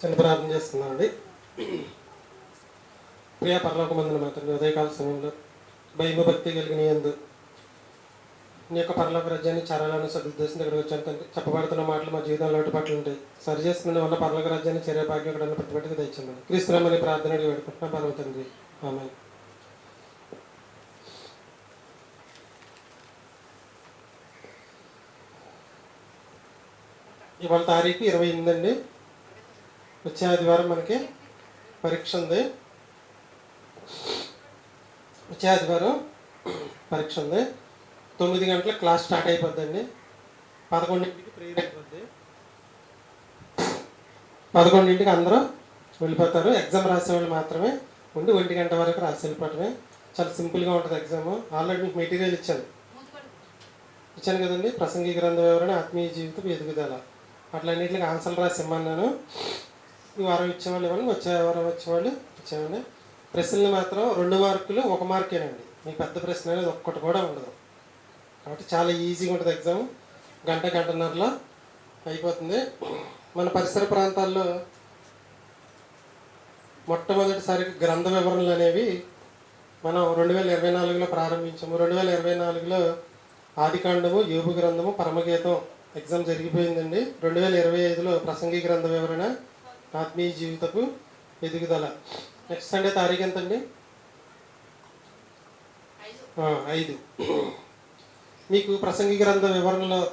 చిన్న ప్రార్థన చేస్తున్నామండి ప్రియ పరలోక మందుల మాత్రం ఉదయకాల సమయంలో భయము భక్తి కలిగిన ఎందు నీ యొక్క పరలోక రాజ్యాన్ని చరాలను సదుద్దేశం దగ్గర వచ్చాను తండ్రి. చెప్పబడుతున్న మాటలు మా జీవితంలో లోటుపాట్లు ఉంటాయి. సరి చేసుకునే వల్ల పరలోక రాజ్యాన్ని చర్య భాగ్యం ఇక్కడ పెట్టుబడికి తెచ్చింది క్రీస్తురామని ప్రార్థన అడిగి పెట్టుకుంటున్నా పరమ తండ్రి. ఆమె ఇవాళ తారీఖు ఇరవై ఎనిమిది అండి. వచ్చే ఆదివారం మనకి పరీక్ష ఉంది. వచ్చే ఆదివారం పరీక్ష ఉంది. తొమ్మిది గంటల క్లాస్ స్టార్ట్ అయిపోద్దండి. పదకొండింటికి ప్రేయర్ అయిపోద్ది. పదకొండింటికి అందరూ వెళ్ళిపోతారు. ఎగ్జామ్ రాసే వాళ్ళు మాత్రమే ఉండి ఒంటి గంట వరకు రాసి వెళ్ళిపోవటమే. చాలా సింపుల్గా ఉంటుంది ఎగ్జామ్. ఆల్రెడీ మీకు మెటీరియల్ ఇచ్చాను. ఇచ్చాను కదండి. ప్రసంగి గ్రంథ వివరణ ఆత్మీయ జీవితం ఎదుగుదల. అట్లన్నిటికి ఆన్సర్లు రాసి ఇమ్మన్నాను. ఈ వారం ఇచ్చేవాళ్ళు ఇవ్వండి వచ్చే వారం వచ్చేవాళ్ళు ఇచ్చేవాళ్ళు. ప్రశ్నలు మాత్రం రెండు మార్కులు ఒక మార్కేనండి. మీ పెద్ద ప్రశ్న అనేది ఒక్కటి కూడా ఉండదు. కాబట్టి చాలా ఈజీగా ఉంటుంది ఎగ్జామ్. గంట గంటన్నరలో అయిపోతుంది. మన పరిసర ప్రాంతాల్లో మొట్టమొదటిసారి గ్రంథ వివరణలు అనేవి మనం రెండు వేల ఇరవై నాలుగులో ప్రారంభించాము. రెండు వేల ఇరవై నాలుగులో ఆదికాండము యోగు గ్రంథము పరమగీతం ఎగ్జామ్ జరిగిపోయిందండి. రెండు వేల ఇరవై ఐదులో ప్రసంగి గ్రంథ వివరణ ఆత్మీయ జీవితపు ఎదుగుదల. నెక్స్ట్ సండే తారీఖు ఎంతండి? అండి ఐదు. మీకు ప్రసంగి గ్రంథ వివరణలో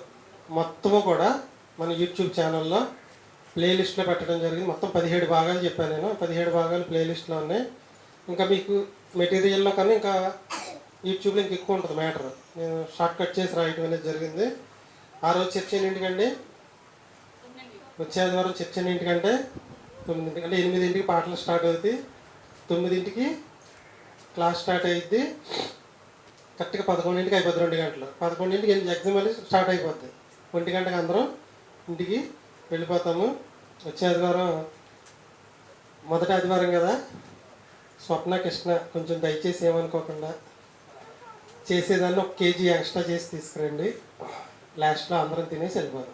మొత్తము కూడా మన యూట్యూబ్ ఛానల్లో ప్లేలిస్ట్లో పెట్టడం జరిగింది. మొత్తం పదిహేడు భాగాలు చెప్పాను నేను. పదిహేడు భాగాలు ప్లేలిస్ట్లో ఉన్నాయి. ఇంకా మీకు మెటీరియల్లో కన్నా ఇంకా యూట్యూబ్లో ఇంక ఎక్కువ ఉంటుంది మ్యాటర్. నేను షార్ట్ కట్ చేసి రాయటం అనేది జరిగింది. ఆ రోజు చర్చ ఏంటికండి వచ్చే ఆదివారం చర్చ ఏంటికంటే తొమ్మిదింటికి అంటే ఎనిమిదింటికి పాటలు స్టార్ట్ అవుతుంది తొమ్మిదింటికి క్లాస్ స్టార్ట్ అయ్యిద్ది కరెక్ట్గా పదకొండింటికి అయిపోద్ది రెండు గంటలు. పదకొండింటికి ఎగ్జామ్ అనేది స్టార్ట్ అయిపోద్ది. ఒంటి గంటకి అందరం ఇంటికి వెళ్ళిపోతాము. వచ్చే ఆదివారం మొదటి ఆదివారం కదా? స్వప్న కృష్ణ కొంచెం దయచేసి ఏమనుకోకుండా చేసేదాన్ని ఒక కేజీ ఎక్స్ట్రా చేసి తీసుకురండి. లాస్ట్లో అందరం తినేసి వెళ్ళిపోదాం.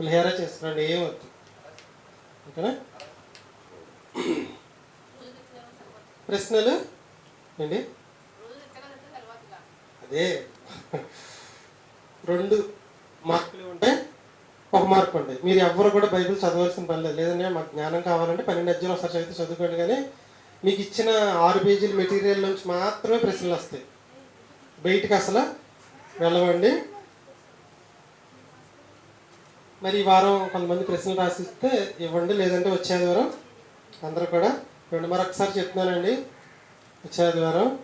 పులిహేర చేసుకురండి ఏం వద్దు. ఓకేనా? ప్రశ్నలు? ఏంటి? అదే. రెండు మార్కులు ఉంటాయి ఒక మార్క్ ఉంటాయి మీరు ఎవరు కూడా బైబిల్ చదవాల్సిన పని లేదు. లేదంటే మాకు జ్ఞానం కావాలంటే పన్నెండు అధ్యాయులు ఒకసారి చదివితే చదువుకోండి. కానీ మీకు ఇచ్చిన ఆరు పేజీల మెటీరియల్ నుంచి మాత్రమే ప్రశ్నలు వస్తాయి. బయటకు అసలు వెళ్ళవండి. మరి ఈ వారం కొంతమంది ప్రశ్నలు రాసిస్తే ఇవ్వండి. లేదంటే వచ్చే వారం అందరూ కూడా రెండు మరొకసారి చెప్తున్నానండి. వచ్చే ఆదివారం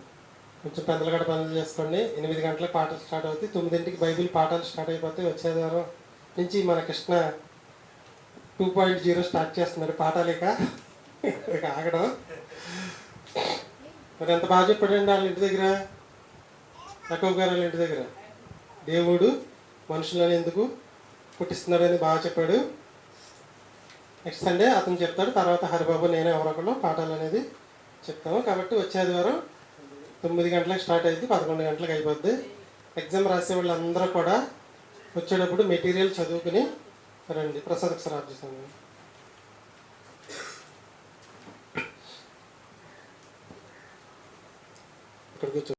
కొంచెం పెద్దలు గడ పనులు చేసుకోండి. ఎనిమిది గంటలకు పాటలు స్టార్ట్ అవుతాయి. తొమ్మిదింటికి బైబిల్ పాఠాలు స్టార్ట్ అయిపోతాయి. వచ్చే ఆదివారం నుంచి మన Krishna two point zero start చేస్తున్నారు. పాఠాలు ఇక. ఇక ఆగడం. మరి ఎంత బాగా చెప్పాడండి వాళ్ళ ఇంటి దగ్గర? తక్కువ గారు వాళ్ళ ఇంటి దగ్గర. దేవుడు మనుషులను ఎందుకు పుట్టిస్తున్నాడని బాగా చెప్పాడు. నెక్స్ట్ సండే అతను చెప్తాడు తర్వాత హరిబాబు నేను ఎవరొకళ్ళు పాఠాలు అనేది చెప్తాము. కాబట్టి వచ్చే ఆదివారం తొమ్మిది గంటలకు స్టార్ట్ అయింది పదకొండు గంటలకు అయిపోద్ది. ఎగ్జామ్ రాసే వాళ్ళందరూ కూడా వచ్చేటప్పుడు మెటీరియల్ చదువుకుని రండి. ప్రసాద్ ఒకసారి ఆఫ్ ఇక్కడ కూర్చో.